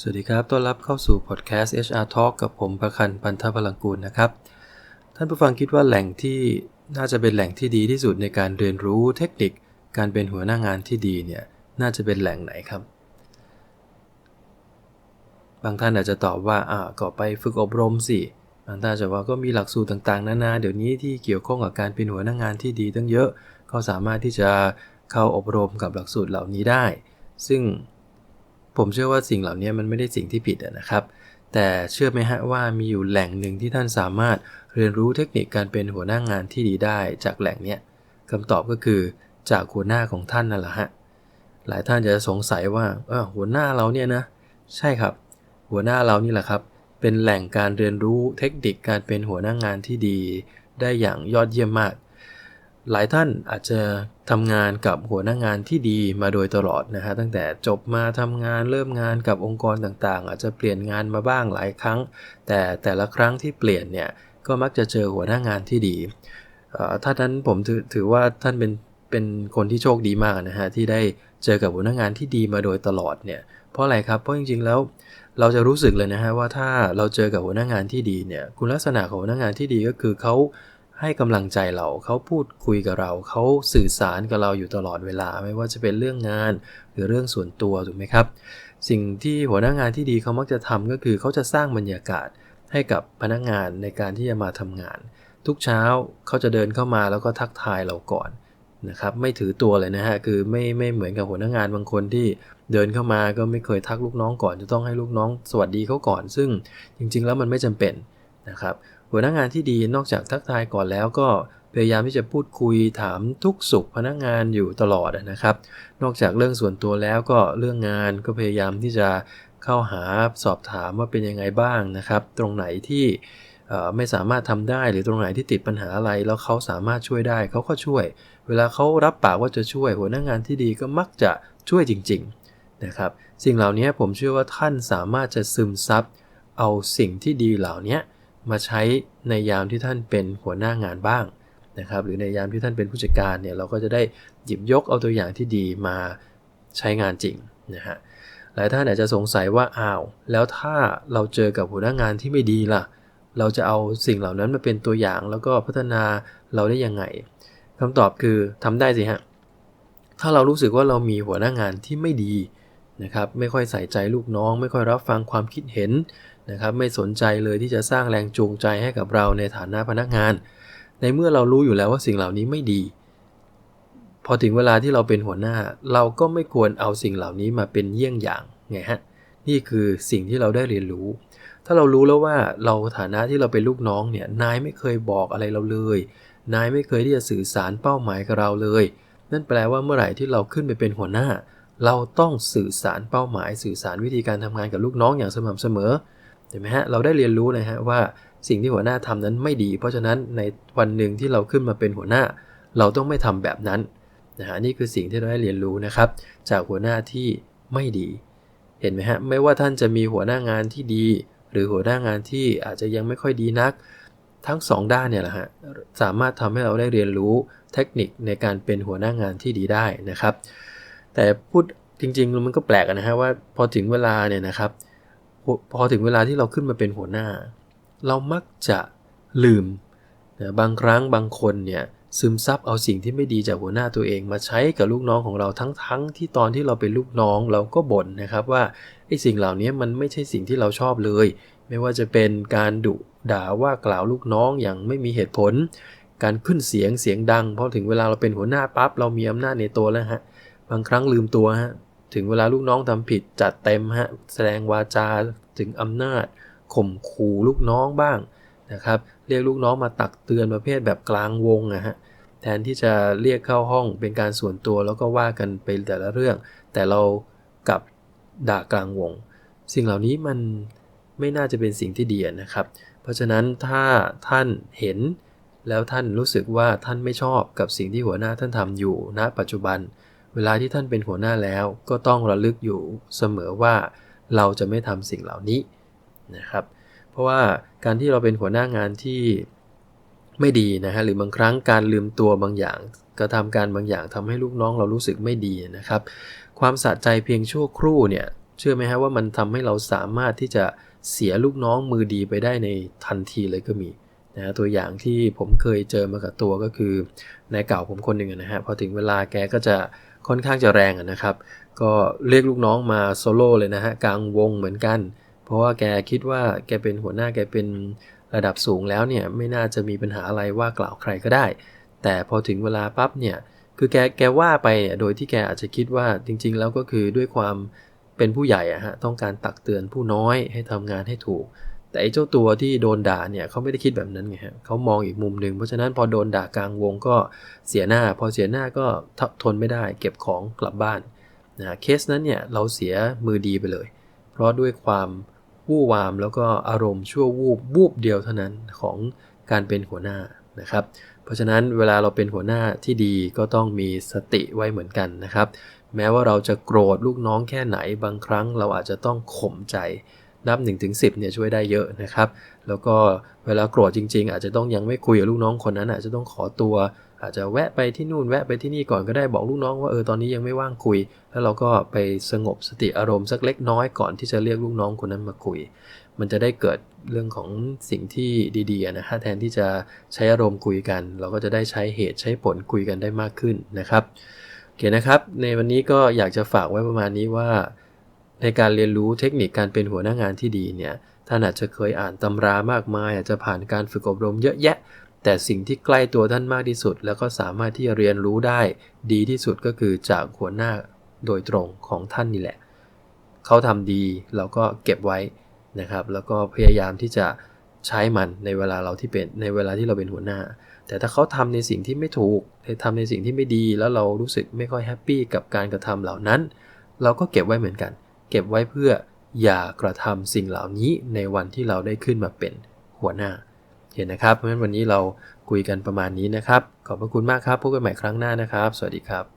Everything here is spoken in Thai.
สวัสดีครับ ต้อนรับเข้าสู่พอดแคสต์ HR Talk กับผมประคันพันธพลังกูลนะครับ ท่านผู้ฟังคิดว่าแหล่งที่น่าจะเป็นแหล่งที่ดีที่สุดในการเรียนรู้เทคนิค การเป็นหัวหน้างานที่ดีเนี่ย น่าจะเป็นแหล่งไหนครับ บางท่านอาจจะตอบว่า อ่า ก็ไปฝึกอบรมสิ บางท่านจะว่าก็มีหลักสูตรต่างๆ นานา เดี๋ยวนี้ที่เกี่ยวข้องกับการเป็นหัวหน้างานที่ดีตั้งเยอะ ก็สามารถที่จะเข้าอบรมกับหลักสูตรเหล่านี้ได้ ซึ่ง ผมเชื่อว่าสิ่งเหล่านี้มันไม่ได้สิ่งที่ผิดนะครับ แต่เชื่อไหมฮะว่ามีอยู่แหล่งหนึ่งที่ท่านสามารถเรียนรู้เทคนิคการเป็นหัวหน้างานที่ดีได้จากแหล่งเนี้ยคำตอบก็คือจากหัวหน้าของท่านนั่นแหละฮะ หลายท่านจะสงสัยว่าเออหัวหน้าเราเนี่ยนะ ใช่ครับ หัวหน้าเรานี่แหละครับ เป็นแหล่งการเรียนรู้เทคนิคการเป็นหัวหน้างานที่ดี ได้อย่างยอดเยี่ยมมาก หลายท่านอาจจะทำงานกับหัวหน้างานที่ดีมาโดยตลอดนะฮะตั้งแต่จบมาทำงานเริ่มงานกับองค์กรต่างๆ อาจจะเปลี่ยนงานมาบ้างหลายครั้ง แต่แต่ละครั้งที่เปลี่ยนเนี่ยก็มักจะเจอหัวหน้างานที่ดีถ้านั้นผมถือถือว่าท่านเป็นเป็นคนที่โชคดีมากนะฮะที่ได้เจอกับหัวหน้างานที่ดีมาโดยตลอดเนี่ยเพราะอะไรครับเพราะจริงๆแล้วเราจะรู้สึกเลยนะฮะว่าถ้าเราเจอกับหัวหน้างานที่ดีเนี่ยคุณลักษณะของหัวหน้างานที่ดีก็คือเขา ให้กำลังใจเราเขาพูดคุยกับเรา เขาสื่อสารกับเราอยู่ตลอดเวลา ไม่ว่าจะเป็นเรื่องงานหรือเรื่องส่วนตัวถูกไหมครับ สิ่งที่หัวหน้างานที่ดีเขามักจะทำก็คือเขาจะสร้างบรรยากาศให้กับพนักงานในการที่จะมาทำงาน ทุกเช้าเขาจะเดินเข้ามาแล้วก็ทักทายเราก่อนนะครับไม่ถือตัวเลยนะฮะคือไม่ไม่เหมือนกับหัวหน้างานบางคนที่เดินเข้ามาก็ไม่เคยทักลูกน้องก่อน จะต้องให้ลูกน้องสวัสดีเขาก่อน ซึ่งจริง ๆ แล้วมันไม่จำเป็นนะครับ หัวหน้างานที่ดีนอกจากทักทายก่อนแล้วก็พยายามที่จะพูดคุยถามทุกสุขพนักงานอยู่ตลอดนะครับ นอกจากเรื่องส่วนตัวแล้วก็เรื่องงานก็พยายามที่จะเข้าหาสอบถามว่าเป็นยังไงบ้างนะครับ ตรงไหนที่ไม่สามารถทำได้หรือตรงไหนที่ติดปัญหาอะไร แล้วเขาสามารถช่วยได้เขาก็ช่วย เวลาเขารับปากว่าจะช่วย หัวหน้างานที่ดีก็มักจะช่วยจริง ๆนะครับ สิ่งเหล่านี้ผมเชื่อว่าท่านสามารถจะซึมซับเอาสิ่งที่ดีเหล่านี้ มาใช้ในยามที่ท่านเป็นหัวหน้างานบ้างนะครับ หรือในยามที่ท่านเป็นผู้จัดการเนี่ยเราก็จะได้หยิบยกเอาตัวอย่างที่ดีมาใช้งานจริงนะฮะหลายท่านอาจจะสงสัยว่าอ้าวแล้วถ้าเราเจอกับหัวหน้างานที่ไม่ดีล่ะ เราจะเอาสิ่งเหล่านั้นมาเป็นตัวอย่างแล้วก็พัฒนาเราได้ยังไงคำตอบคือทำได้สิฮะถ้าเรารู้สึกว่าเรามีหัวหน้างานที่ไม่ดี นะครับไม่ค่อยใส่ใจลูกน้อง ไม่ค่อยรับฟังความคิดเห็นนะครับไม่สนใจเลยที่จะสร้างแรงจูงใจให้กับเราในฐานะพนักงาน ในเมื่อเรารู้อยู่แล้วว่าสิ่งเหล่านี้ไม่ดี พอถึงเวลาที่เราเป็นหัวหน้า เราก็ไม่ควรเอาสิ่งเหล่านี้มาเป็นเยี่ยงอย่างไงฮะนี่คือสิ่งที่เราได้เรียนรู้ ถ้าเรารู้แล้วว่าเราฐานะที่เราเป็นลูกน้องเนี่ยนายไม่เคยบอกอะไรเราเลย นายไม่เคยที่จะสื่อสารเป้าหมายกับเราเลย นั่นแปลว่าเมื่อไหร่ที่เราขึ้นไปเป็นหัวหน้า เราต้องสื่อสารเป้าหมาย สื่อสารวิธีการทำงานกับลูกน้องอย่างสม่ำเสมอเห็นไหมฮะเราได้เรียนรู้นะฮะว่าสิ่งที่หัวหน้าทำนั้นไม่ดี เพราะฉะนั้นในวันหนึ่งที่เราขึ้นมาเป็นหัวหน้า เราต้องไม่ทำแบบนั้นนะฮะนี่คือสิ่งที่เราได้เรียนรู้นะครับ จากหัวหน้าที่ไม่ดี เห็นไหมฮะไม่ว่าท่านจะมีหัวหน้างานที่ดี หรือหัวหน้างานที่อาจจะยังไม่ค่อยดีนัก ทั้ง 2 ด้านเนี่ยแหละฮะสามารถทำให้เราได้เรียนรู้เทคนิคในการเป็นหัวหน้างานที่ดีได้นะครับ แต่พูดจริงๆมันก็แปลกนะฮะว่าพอถึงเวลาเนี่ยนะครับ พอถึงเวลาที่เราขึ้นมาเป็นหัวหน้า เรามักจะลืมนะบางครั้งบางคนเนี่ยซึมซับเอาสิ่งที่ไม่ดีจากหัวหน้าตัวเองมาใช้กับลูกน้องของเราทั้งๆทที่ตอนที่เราเป็นลูกน้องเราก็บ่นนะครับว่าไอ้สิ่งเหล่านี้มันไม่ใช่สิ่งที่เราชอบเลย ไม่ว่าจะเป็นการดุด่าว่ากล่าวลูกน้องอย่างไม่มีเหตุผล การขึ้นเสียงเสียงดังพอถึงเวลาเราเป็นหัวหน้าปั๊บเรามีอำนาจในตัวแล้วฮะ บางครั้งลืมตัวฮะถึงเวลาลูกน้องทำผิดจัดเต็มฮะแสดงวาจาถึงอำนาจข่มขู่ลูกน้องบ้างนะครับ เรียกลูกน้องมาตักเตือนประเภทแบบกลางวงนะฮะแทนที่จะเรียกเข้าห้องเป็นการส่วนตัวแล้วก็ว่ากันไปแต่ละเรื่อง แต่เรากับด่ากลางวง สิ่งเหล่านี้มันไม่น่าจะเป็นสิ่งที่ดีนะครับ เพราะฉะนั้นถ้าท่านเห็นแล้วท่านรู้สึกว่าท่านไม่ชอบกับสิ่งที่หัวหน้าท่านทำอยู่ณปัจจุบัน เวลาที่ท่านเป็นหัวหน้าแล้วก็ต้องระลึกอยู่เสมอว่าเราจะไม่ทำสิ่งเหล่านี้นะครับ เพราะว่าการที่เราเป็นหัวหน้างานที่ไม่ดีนะฮะหรือบางครั้งการลืมตัวบางอย่างกระทำการบางอย่างทำให้ลูกน้องเรารู้สึกไม่ดีนะครับ ความสะใจเพียงชั่วครู่เนี่ยเชื่อไหมฮะว่ามันทำให้เราสามารถที่จะเสียลูกน้องมือดีไปได้ในทันทีเลยก็มีนะตัวอย่างที่ผมเคยเจอมากับตัวก็คือ นายเก่าผมคนหนึ่งนะฮะพอถึงเวลาแกก็จะ ค่อนข้างจะแรงนะครับ ก็เรียกลูกน้องมาโซโล่เลยนะฮะกลางวงเหมือนกัน เพราะว่าแกคิดว่าแกเป็นหัวหน้าแกเป็นระดับสูงแล้วเนี่ยไม่น่าจะมีปัญหาอะไรว่ากล่าวใครก็ได้ แต่พอถึงเวลาปั๊บเนี่ยคือแกแกว่าไปเนี่ยโดยที่แกอาจจะคิดว่าจริง ๆ แล้วก็คือด้วยความเป็นผู้ใหญ่อะฮะต้องการตักเตือนผู้น้อยให้ทำงานให้ถูก แต่ไอ้เจ้าตัวที่โดนด่าเนี่ยเขาไม่ได้คิดแบบนั้นไงฮะเขามองอีกมุมหนึ่งเพราะฉะนั้นพอโดนด่ากลางวงก็เสียหน้า พอเสียหน้าก็ทนไม่ได้ เก็บของกลับบ้านนะเคสนั้นเนี่ยเราเสียมือดีไปเลย เพราะด้วยความวู่วามแล้วก็อารมณ์ชั่ววูบวูบเดียวเท่านั้นของการเป็นหัวหน้านะครับ เพราะฉะนั้นเวลาเราเป็นหัวหน้าที่ดีก็ต้องมีสติไว้เหมือนกันนะครับ แม้ว่าเราจะโกรธลูกน้องแค่ไหนบางครั้งเราอาจจะต้องข่มใจ นับ1นถึงสิเนี่ยช่วยได้เยอะนะครับ แล้วก็เวลาโกรธจริง ๆ อาจจะต้องยังไม่คุยกับลูกน้องคนนั้น อาจจะต้องขอตัว อาจจะแวะไปที่นู่นแวะไปที่นี่ก่อนก็ได้บอกลูกน้องว่าเออตอนนี้ยังไม่ว่างคุย แล้วเราก็ไปสงบสติอารมณ์สักเล็กน้อยก่อนที่จะเรียกลูกน้องคนนั้นมาคุย มันจะได้เกิดเรื่องของสิ่งที่ดีๆนะฮะแทนที่จะใช้อารมณ์คุยกัน เราก็จะได้ใช้เหตุใช้ผลคุยกันได้มากขึ้นนะครับโอเคนะครับ ในวันนี้ก็อยากจะฝากไว้ประมาณนี้ว่า ในการเรียนรู้เทคนิคการเป็นหัวหน้างานที่ดีเนี่ยท่านอาจจะเคยอ่านตำรามากมาย อาจจะผ่านการฝึกอบรมเยอะแยะ แต่สิ่งที่ใกล้ตัวท่านมากที่สุด แล้วก็สามารถที่จะเรียนรู้ได้ดีที่สุดก็คือจากหัวหน้าโดยตรงของท่านนี่แหละ เขาทำดีเราก็เก็บไว้นะครับ แล้วก็พยายามที่จะใช้มันในเวลาเราที่เป็นในเวลาที่เราเป็นหัวหน้า แต่ถ้าเขาทำในสิ่งที่ไม่ถูกทำในสิ่งที่ไม่ดีแล้วเรารู้สึกไม่ค่อยแฮปปี้กับการกระทำเหล่านั้น เราก็เก็บไว้เหมือนกัน เก็บไว้เพื่ออย่ากระทำสิ่งเหล่านี้ในวันที่เราได้ขึ้นมาเป็นหัวหน้าเห็นนะครับ เพราะฉะนั้นวันนี้เราคุยกันประมาณนี้นะครับ ขอบพระคุณมากครับพบกันใหม่ครั้งหน้านะครับ สวัสดีครับ